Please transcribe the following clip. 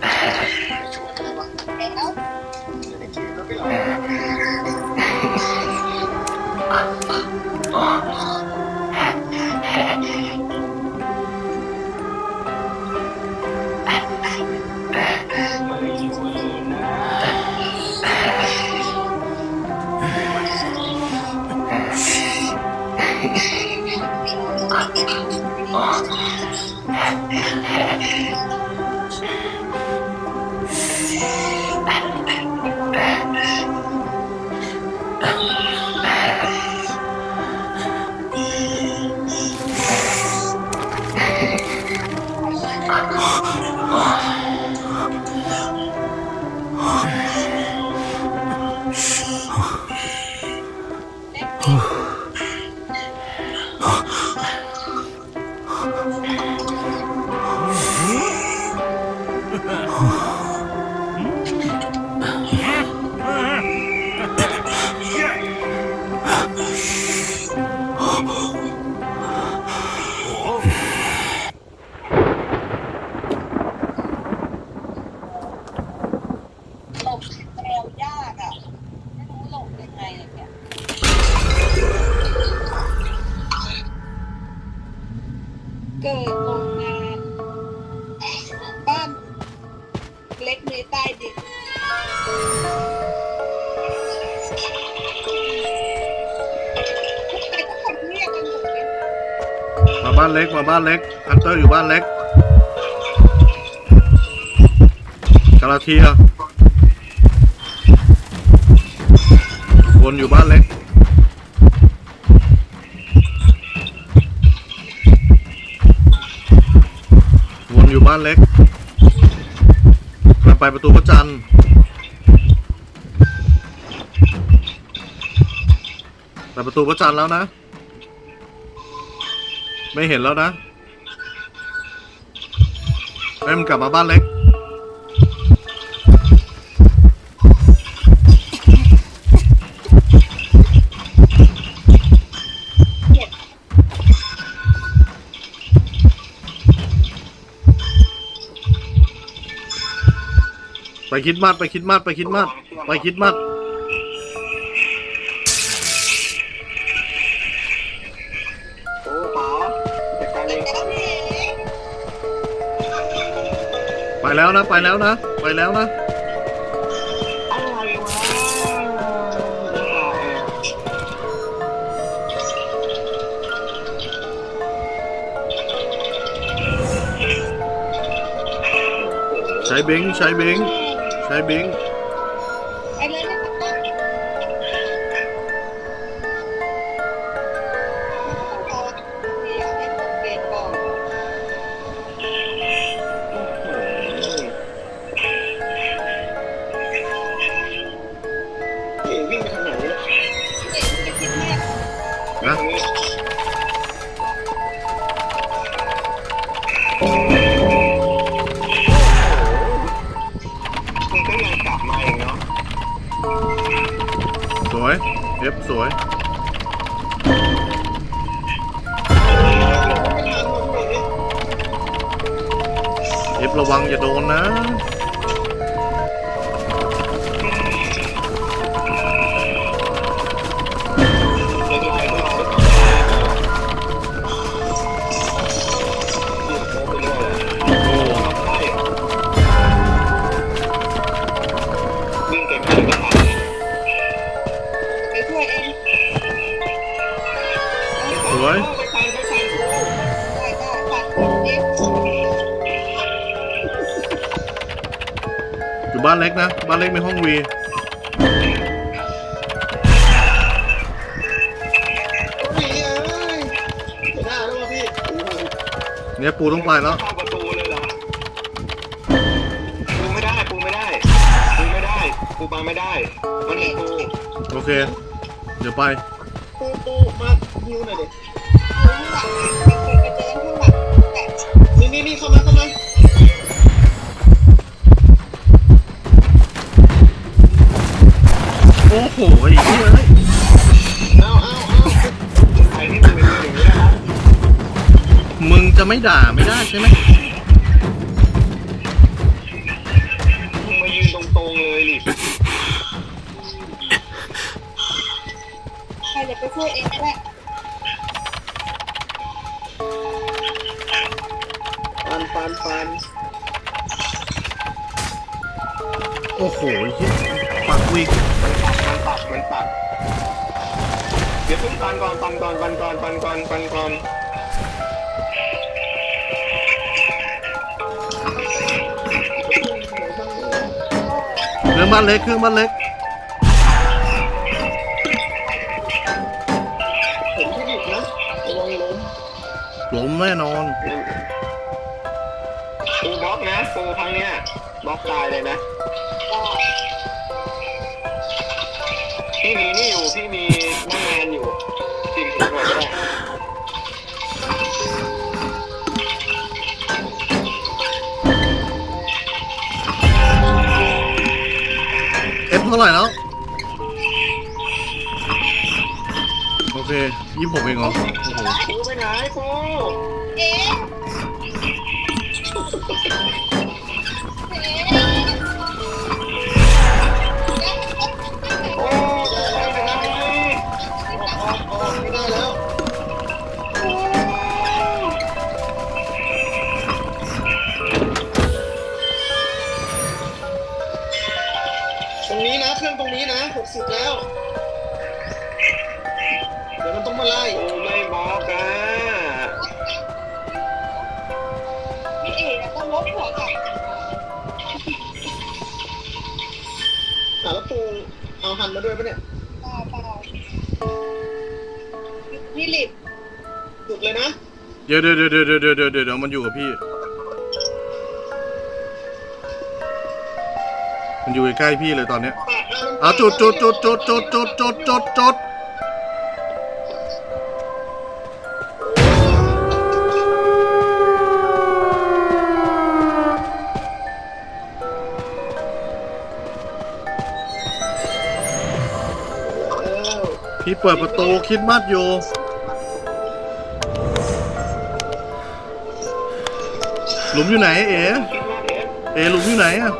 哎，哎，你，啊啊。 กัน เลยวะแล้วจะได้กินแล้วไม่หลับหลบแนวยากอะ ไม่รู้หลบยังไงอะเนี่ยเกิดโรงงาน บ้านเล็กในใต้ดินใครก็คนเรียกกันหมดเลยมาบ้านเล็กมาบ้านเล็กฮันเตอร์อยู่บ้านเล็กกาลาเทีย วนอยู่บ้านเล็ก วนอยู่บ้านเล็กมาไปประตูพระจันทร์ไปประตูพระจันทร์แล้วนะ ไม่เห็นแล้วนะให้มันกลับมาบ้านเล็ก ไปคิดมัดไปคิดมัดไปคิดมัดไปคิดมัดโอ้ป๋าจัดการเลยไปแล้วนะ ไปแล้วนะ ไปแล้วนะ อะไรวะใช้เบงใช้เบง ใช้บิงไปเลยนะต้นรอเดี๋ยวให้ตกเย็นก่อนเอ๋วิ่งไปทางไหนเนี่ยเด็กไปคิดแม่นะ เย็บสวยเย็บระวังอย่าโดนนะ วยไปไปไปไปโอ้ได้ได้ปัดคนเองอยู่บ้านเล็กนะ บ้านเล็กในห้องวีพี่เอ้ยไม่ได้แล้วว่ะพี่เนี่ยปูต้องไปแล้วเข้าประตูเลยเหรอปูไม่ได้ปูไม่ได้ปูไม่ได้ปูไปไม่ได้ มันมีปูโอเค เดี๋ยวไปปูปูมาฮิวหน่อยดิ นี่นี่นี่เข้ามาเข้ามาโอ้โหไอ้เหี้เอ้ยเอาเอาเอาใครที่มันเป็นอย่างนะครับมึงจะไม่ด่าไม่ได้ใช่ไหมมายืนตรงๆเลยนี่ใครจะไปช่วยเองก็ได้านปานโอ้โหยิ่งปักวิกมันปักมันปักเดี๋ยวพึ่งปันก่อนปันก่อนปันก่อนปันก่อนปันก่อนเครื่องบ้านเล็กเครื่องบ้านเล็กผมที่ดิบนะระลมลมแน่นอน ปูบล็อกนะปูครั้งเนี้ยบล็อกตายเลยนะพี่มีนี่อยู่พี่มีน้างานอยู่สิ่งผมก่อนก็ได้เอฟเท่าไหร่แล้ว โอเคยี่ผมเองเหรอ โอ้โหปูไปไหนปูเอ๊ะ รงนี้นะเครื่องตรงนี้นะหกสิบแล้ว เดี๋ยวมันต้องมาไล่ โอ้ไม่บอกอะพี่เอ๋ต้องลบหัวกลับอะแล้วปูเอาหันมาด้วยปะเนี่ยเปล่าเปล่าพี่หลิบสุดเลยนะ เดี๋ยวเดี๋ยวเดี๋ยวเดี๋ยวเดี๋ยวเดี๋ยวเดี๋ยวมันอยู่กับพี่ มันอยู่ใกล้ๆพี่เลยตอนเนี้ยปะอะมันเอาจุดจุดจุดจุดจุดจุดจุดจุดจุดเออพี่เปิดประตูคิดมัดอยู่หลุมอยู่ไหนเอ๋คิดว่าเอ๊ะเอ๋หลุมอยู่ไหนอะ